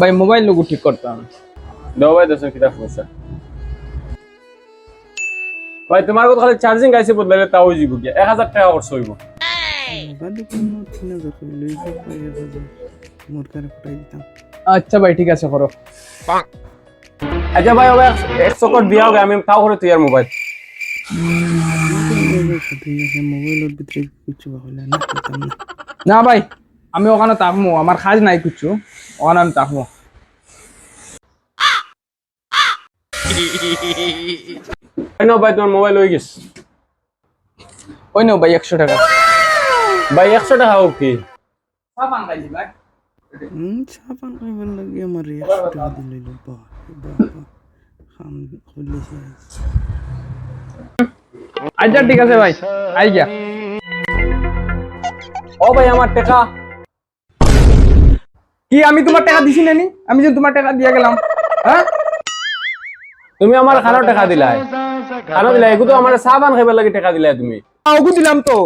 ভাই মোবাইল লোক ঠিক করতাম দাও ভাই দশ কিতা সমস্যা ভাই তোমার কথা খালি চার্জিং গাইছে বদলালে তাও যাব গিয়া। এক হাজার টাকা খরচ হইব। আচ্ছা ভাই ঠিক আছে করো। আচ্ছা ভাই ওবে একশো কোট দিয়াও গে আমি তাও করে তুই আর মোবাইল মোবাইলের ভিতরে কিছু না ভাই আমি ওখানে থাকব আমার কাজ নাই কিছু। ওখানে আমি থাকব কেন ভাই তোমার মোবাইল হয়ে গেছে। ওই নাও ভাই একশো টাকা। ভাই একশো টাকা হোক কি? সাবান খাইবার লাগে আমার একশো টাকা দিলে বাহ বাহ খাম খুলেছে আচ্ছা ঠিক আছে ভাই। আই গিয়া। ও ভাই আমার টাকা। কি আমি তোমার টাকা দিছি নানি? আমি যে তোমার টাকা দিয়ে গেলাম। হ্যাঁ? তুমি আমার খানো টাকা দিলাই। খানো দিলাই এগুলো আমার সাবান খাইবার লাগে টাকা দিলাই তুমি। ওগু দিলাম তো।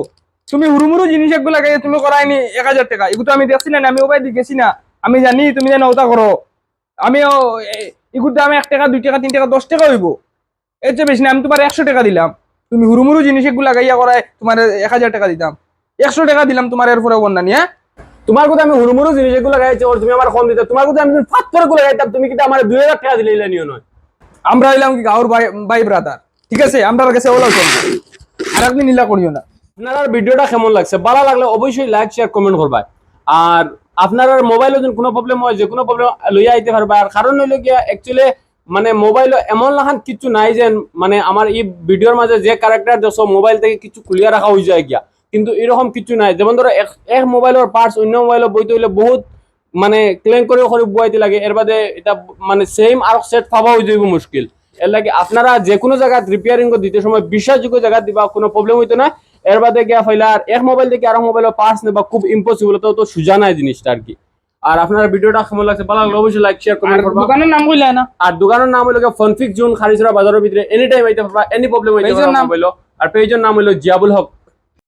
তুমি হুরুমুরু জিনিস এগুলো লাগাই তুমি করাইনি এক হাজার টাকা। এগুলো আমি দেখছি না আমি ওবাই দিয়ে গেছি না। আমি জানি তুমি যেন ওটা করো আমি এগুলো আমি এক টাকা দুই টাকা তিন টাকা দশ টাকা হইব। এর চেয়ে বেশি না আমি তোমার একশো টাকা দিলাম। তুমি হুরুমুরু জিনিস এগুলো লাগাইয়া করাই তোমার এক হাজার টাকা দিতাম। একশো টাকা দিলাম তোমার এরপরে বন্যা নিয়ে তোমার কথা আমি হুড়মুড়ু জিনিস এগুলো লাগাইছি ওর তুমি আমার কম দিতে। তোমার কথা আমি ফাত করে গুলো লাগাইতাম তুমি কিন্তু আমার দুই হাজার টাকা দিলে ইলা নিও নয়। আমরা হইলাম কি গাঁর ভাই ভাই ব্রাদার ঠিক আছে? আমরা কাছে ওলাও চলবে আর একদিন নীলা করিও না। আপনার ভিডিওটা কেমন লাগছে? ভালো লাগলে অবশ্যই লাইক শেয়ার কমেন্ট করবা। আর আপনার মোবাইলে যদি কোনো প্রবলেম হয় যে কোনো প্রবলেম লইয়া আইতে পারবা। আর কারণ হইল গিয়া অ্যাকচুয়ালি মানে মোবাইল এমন লাখান কিছু নাই যে মানে আমার এই ভিডিওর মাঝে যে ক্যারেক্টার দেখছ মোবাইল থেকে কিছু খুলিয়া রাখা হয়ে যায় গিয়া। কিন্তু এরকম কিছু নাই। যেমন ধরো এক মোবাইলের পার্টস অন্য মোবাইলের বইতে হইলে বহুত মানে ক্লেম করে করে বুয়াইতে লাগে। এর বাদে এটা মানে সেম আর সেট পাওয়া হয়ে যাইব মুশকিল। এর লাগে আপনারা যে কোনো জায়গায় রিপেয়ারিং দিতে সময় বিশ্বাসযোগ্য জায়গা দিবা কোনো প্রবলেম হইতো না। এর বাদে গিয়া ফাইলা আর এক মোবাইল থেকে আর মোবাইলের পার্টস নেবা খুব ইম্পসিবল তো তো সুজা নাই জিনিসটা আর কি। আর আপনার ভিডিওটা কেমন লাগছে ভালো লাগলে অবশ্যই লাইক শেয়ার কমেন্ট করবা দোকানের নাম কইলা না? আর দোকানের নাম হলো ফনফিক জোন খারিসরা বাজারের ভিতরে এনি টাইম আইতে পারবা এনি প্রবলেম হইতে পারবা নাম? মোবাইল আর পেজের নাম হলো জিয়াবুল হক